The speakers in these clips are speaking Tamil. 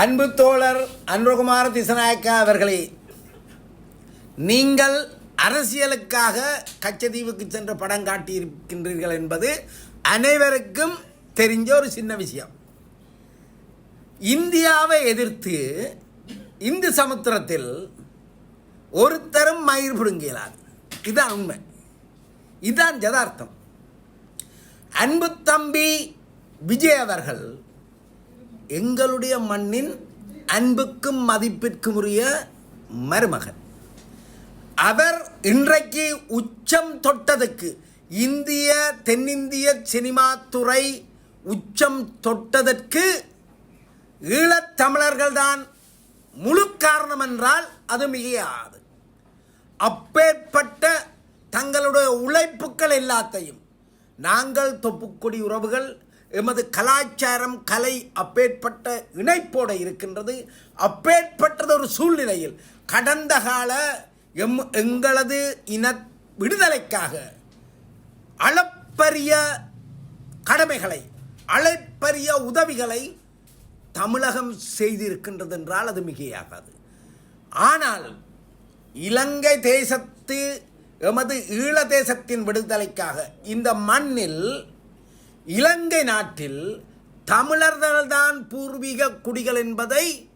அன்பு தோழர் அன்புகுமார் திசநாயக்கா அவர்களே நீங்கள் அரசியலுக்காக கச்சதீவுக்கு சென்று படம் காட்டியிருக்கின்றீர்கள் என்பது அனைவருக்கும் தெரிஞ்ச ஒரு சின்ன விஷயம். இந்தியாவை எதிர்த்து இந்து சமுத்திரத்தில் ஒருத்தரும் மயிர் பிடுங்கலாது இதுதான் உண்மை. இதுதான் யதார்த்தம். அன்பு தம்பி விஜய் அவர்கள் எங்களுடைய மண்ணின் அன்புக்கும் மதிப்பிற்கும் உரிய மருமகன். அவர் இன்றைக்கு உச்சம் தொட்டதுக்கு இந்திய தென்னிந்திய சினிமா துறை உச்சம் தொட்டதற்கு ஈழத்தமிழர்கள்தான் முழு காரணம் என்றால் அது மிகையாது. அப்பேற்பட்ட தங்களுடைய உழைப்புக்கள் எல்லாத்தையும் நாங்கள் தொப்புக்கொடி உறவுகள் எமது கலாச்சாரம் கலை அப்பேற்பட்ட இணைப்போடு இருக்கின்றது. அப்பேற்பட்டது ஒரு சூழ்நிலையில் கடந்த கால எம் எங்களது இன விடுதலைக்காக அளப்பரிய கடமைகளை அளப்பரிய உதவிகளை தமிழகம் செய்திருக்கின்றது என்றால் அது மிகையாகாது. ஆனால் இலங்கை தேசத்து எமது ஈழ தேசத்தின் விடுதலைக்காக இந்த மண்ணில் இலங்கை நாட்டில் தமிழர்கள்தான் பூர்வீக குடிகள் என்பதை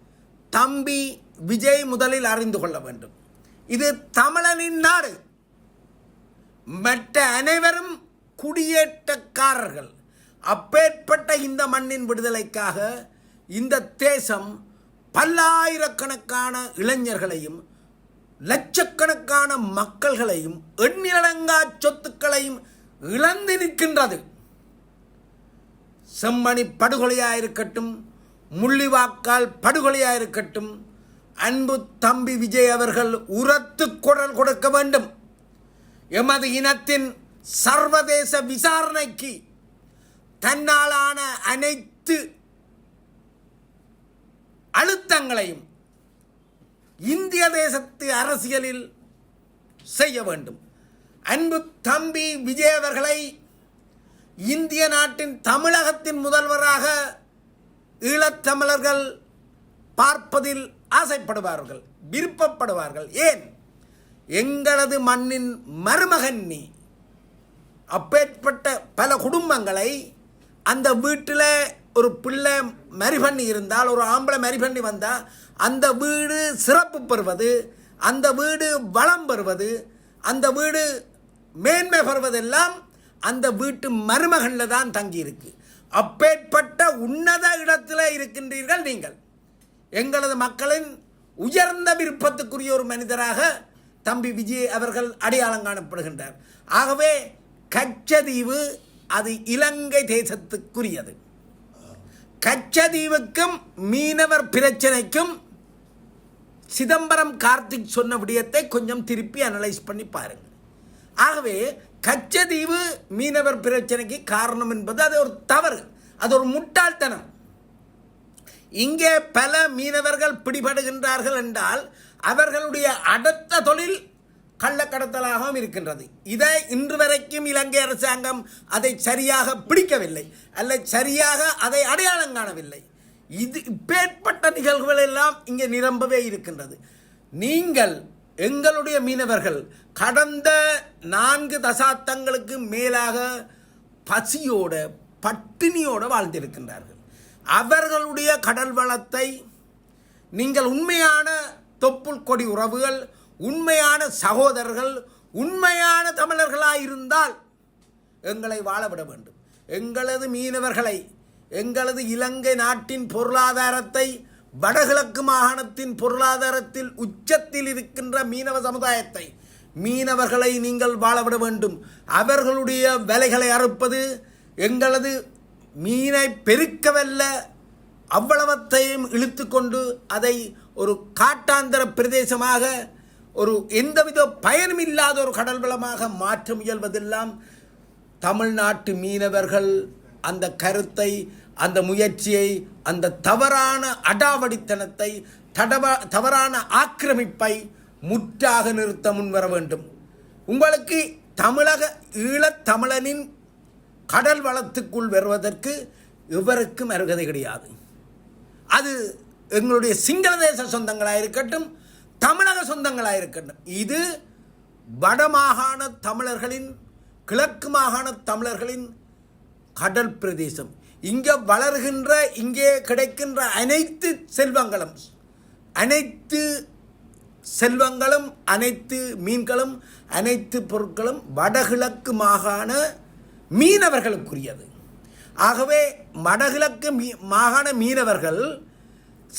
தம்பி விஜய் முதலில் அறிந்து கொள்ள வேண்டும். இது தமிழனின் நாடு. மற்ற அனைவரும் குடியேற்றக்காரர்கள். அப்பேற்பட்ட இந்த மண்ணின் விடுதலைக்காக இந்த தேசம் பல்லாயிரக்கணக்கான இளைஞர்களையும் லட்சக்கணக்கான மக்கள்களையும் எண்ணிலடங்கா சொத்துக்களையும் இழந்து நிற்கின்றது. செம்மணி படுகொலையாக இருக்கட்டும் முள்ளிவாக்கால் படுகொலையாக இருக்கட்டும் அன்பு தம்பி விஜய் அவர்கள் உரத்து குரல் கொடுக்க வேண்டும். எமது இனத்தின் சர்வதேச விசாரணைக்கு தன்னாலான அனைத்து அழுத்தங்களையும் இந்திய தேசத்து அரசியலில் செய்ய வேண்டும். அன்பு தம்பி விஜய் அவர்களை இந்திய நாட்டின் தமிழகத்தின் முதல்வராக ஈழத்தமிழர்கள் பார்ப்பதில் ஆசைப்படுவார்கள் விருப்பப்படுவார்கள். ஏன்? எங்களது மண்ணின் மருமகன் நீ. அப்பேற்பட்ட பல குடும்பங்களை அந்த வீட்டில் ஒரு பிள்ளை மரிபண்ணி இருந்தால் ஒரு ஆம்பளை மரிபண்ணி வந்தால் அந்த வீடு சிறப்பு பெறுவது அந்த வீடு வளம் பெறுவது அந்த வீடு மேன்மை பெறுவதெல்லாம் அந்த வீட்டு மருமகனில் தான் தங்கியிருக்கு அப்பேற்பட்ட உன்னத இடத்தில் இருக்கின்றீர்கள் நீங்கள். எங்களது மக்களின் உயர்ந்த விருப்பத்துக்குரிய ஒரு மனிதராக தம்பி விஜய் அவர்கள் அடையாளம் காணப்படுகின்றார். ஆகவே கச்சதீவு அது இலங்கை தேசத்துக்குரியது. கச்சதீவுக்கும் மீனவர் பிரச்சனைக்கும் சிதம்பரம் கார்த்திக் சொன்ன விடயத்தை கொஞ்சம் திருப்பி அனலைஸ் பண்ணி பாருங்கள் ஆகவே கச்சதீவு மீனவர் பிரச்சனைக்கு காரணம் என்பது அது ஒரு தவறு. அது ஒரு முட்டாள்தனம். இங்கே பல மீனவர்கள் பிடிபடுகின்றார்கள் என்றால் அவர்களுடைய அடுத்த தொழில் கள்ளக்கடத்தலாகவும் இருக்கின்றது. இதை இன்று வரைக்கும் இலங்கை அரசாங்கம் அதை சரியாக பிடிக்கவில்லை. அல்ல சரியாக அதை அடையாளம் காணவில்லை. இது இப்பேற்பட்ட நிகழ்வுகள் எல்லாம் இங்கே நிரம்பவே இருக்கின்றது. நீங்கள் எங்களுடைய மீனவர்கள் கடந்த நான்கு தசாப்தங்களுக்கு மேலாக பசியோட பட்டினியோட வாழ்ந்திருக்கின்றார்கள். அவர்களுடைய கடல் வளத்தை நீங்கள் உண்மையான தொப்புள் கொடி உறவுகள் உண்மையான சகோதரர்கள் உண்மையான தமிழர்களாக இருந்தால் எங்களை வாழவிட வேண்டும். எங்களது மீனவர்களை எங்களது இலங்கை நாட்டின் பொருளாதாரத்தை வடகிழக்கு மாகாணத்தின் பொருளாதாரத்தில் உச்சத்தில் இருக்கின்ற மீனவ சமுதாயத்தை மீனவர்களை நீங்கள் வாழவிட வேண்டும். அவர்களுடைய வேலைகளை அறுப்பது எங்களது மீனை பெருக்கவல்ல அவ்வளவத்தையும் இழுத்து கொண்டு அதை ஒரு காட்டாந்தர பிரதேசமாக ஒரு எந்தவித பயனுமில்லாத ஒரு கடல் வளமாக மாற்ற முயல்வதெல்லாம் தமிழ்நாட்டு மீனவர்கள் அந்த கருத்தை அந்த முயற்சியை அந்த தவறான அடாவடித்தனத்தை தடவ தவறான ஆக்கிரமிப்பை முற்றாக நிறுத்த முன்வர வேண்டும். உங்களுக்கு தமிழக ஈழத்தமிழனின் கடல் வளத்துக்குள் வருவதற்கு எவருக்கும் அருகதை கிடையாது. அது எங்களுடைய சிங்கள தேச சொந்தங்களாக இருக்கட்டும் தமிழக சொந்தங்களாக இருக்கட்டும் இது வடமாகாண தமிழர்களின் கிழக்கு மாகாண தமிழர்களின் கடல் பிரதேசம். இங்கே வளர்கின்ற இங்கே கிடைக்கின்ற அனைத்து செல்வங்களும் அனைத்து செல்வங்களும் அனைத்து மீன்களும் அனைத்து பொருட்களும் வடகிழக்கு மாகாண மீனவர்களுக்குரியது. ஆகவே வடகிழக்கு மீ மாகாண மீனவர்கள்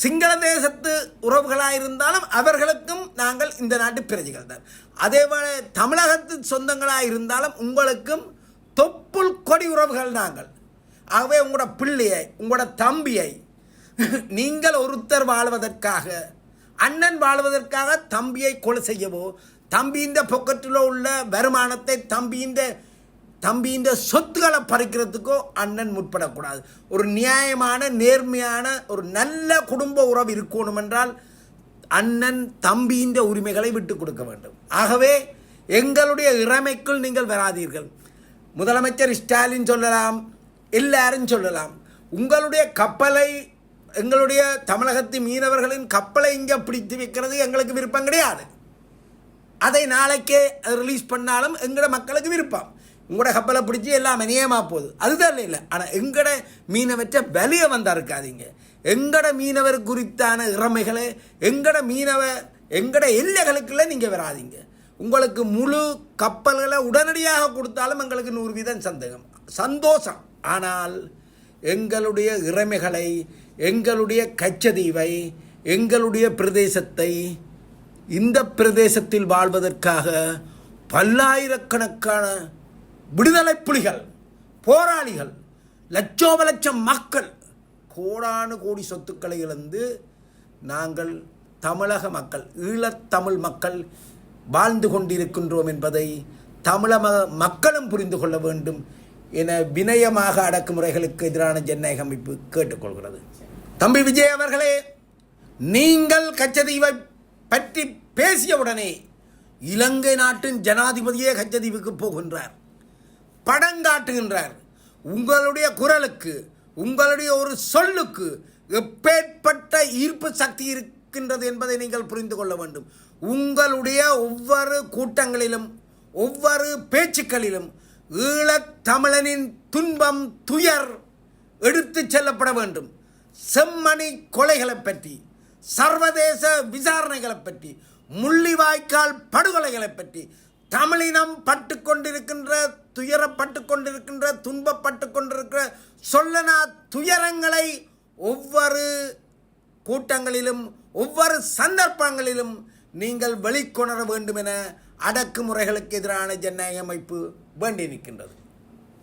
சிங்கள தேசத்து உறவுகளாக இருந்தாலும் அவர்களுக்கும் நாங்கள் இந்த நாட்டு பிரஜைகள் தான். அதேபோல தமிழகத்து சொந்தங்களாக இருந்தாலும் உங்களுக்கும் தொப்புள் கொடி உறவுகள் நாங்கள். ஆகவே உங்களோட பிள்ளையை உங்களோட தம்பியை நீங்கள் ஒருத்தர் வாழ்வதற்காக அண்ணன் வாழ்வதற்காக தம்பியை கொலை செய்யவோ தம்பியின் பொக்கெட்டில் உள்ள வருமானத்தை தம்பியின் தம்பியின் சொத்துக்களை பறிக்கிறதுக்கோ அண்ணன் முற்படக்கூடாது. ஒரு நியாயமான நேர்மையான ஒரு நல்ல குடும்ப உறவு இருக்கணும் என்றால் அண்ணன் தம்பியின் உரிமைகளை விட்டு கொடுக்க வேண்டும். ஆகவே எங்களுடைய இறமைக்குள் நீங்கள் வராதீர்கள். முதலமைச்சர் ஸ்டாலின் சொல்லலாம் எல்லாரும் சொல்லலாம். உங்களுடைய கப்பலை எங்களுடைய தமிழகத்து மீனவர்களின் கப்பலை இங்கே பிடித்து வைக்கிறது எங்களுக்கு விருப்பம் கிடையாது. அதை நாளைக்கே ரிலீஸ் பண்ணாலும் எங்களோட மக்களுக்கு விருப்பம். உங்களோட கப்பலை பிடிச்சி எல்லாம் நியமாக போகுது. அதுதான் இல்லை. ஆனால் எங்கட மீனவற்ற வெளியே வந்தால் இருக்காதீங்க. எங்கட மீனவர் குறித்தான இறமைகளை எங்கட மீனவ எங்கட எல்லைகளுக்குள்ளே நீங்கள் வராதீங்க. உங்களுக்கு முழு கப்பல்களை உடனடியாக கொடுத்தாலும் எங்களுக்கு நூறு வீதம் சந்தேகம். சந்தோஷம். ஆனால் எங்களுடைய இறைமைகளை எங்களுடைய கச்சதீவை எங்களுடைய பிரதேசத்தை இந்த பிரதேசத்தில் வாழ்வதற்காக பல்லாயிரக்கணக்கான விடுதலை புலிகள் போராளிகள் லட்சோப லட்சம் மக்கள் கோடானு கோடி சொத்துக்களை இழந்து நாங்கள் தமிழக மக்கள் ஈழத்தமிழ் மக்கள் வாழ்ந்து கொண்டிருக்கின்றோம் என்பதை தமிழக மக்களும் புரிந்து கொள்ள வேண்டும் என வினயமாக அடக்குமுறைகளுக்கு எதிரான ஜனநாயக அமைப்பு கேட்டுக்கொள்கிறது. தம்பி விஜய் அவர்களே நீங்கள் கச்சதீவை பற்றி பேசியவுடனே இலங்கை நாட்டின் ஜனாதிபதியே கச்சதீவுக்கு போகின்றார். படங்காட்டுகின்றார் உங்களுடைய குரலுக்கு உங்களுடைய ஒரு சொல்லுக்கு எப்பேற்பட்ட ஈர்ப்பு சக்தி இருக்கின்றது என்பதை நீங்கள் புரிந்து கொள்ள வேண்டும். உங்களுடைய ஒவ்வொரு கூட்டங்களிலும் ஒவ்வொரு பேச்சுக்களிலும் ஈழத்தமிழனின் துன்பம் துயர் எடுத்துச் செல்லப்பட வேண்டும். செம்மணி கொலைகளை பற்றி சர்வதேச விசாரணைகளை பற்றி முள்ளிவாய்க்கால் படுகொலைகளை பற்றி தமிழினம் பட்டு கொண்டிருக்கின்ற துயரப்பட்டு கொண்டிருக்கின்ற துன்பப்பட்டு கொண்டிருக்கிற சொல்லனா துயரங்களை ஒவ்வொரு கூட்டங்களிலும் ஒவ்வொரு சந்தர்ப்பங்களிலும் நீங்கள் வெளிக்கொணர வேண்டும் என அடக்குமுறைகளுக்கு எதிரான ஜனநாயக அமைப்பு வேண்டி நிற்கின்றது.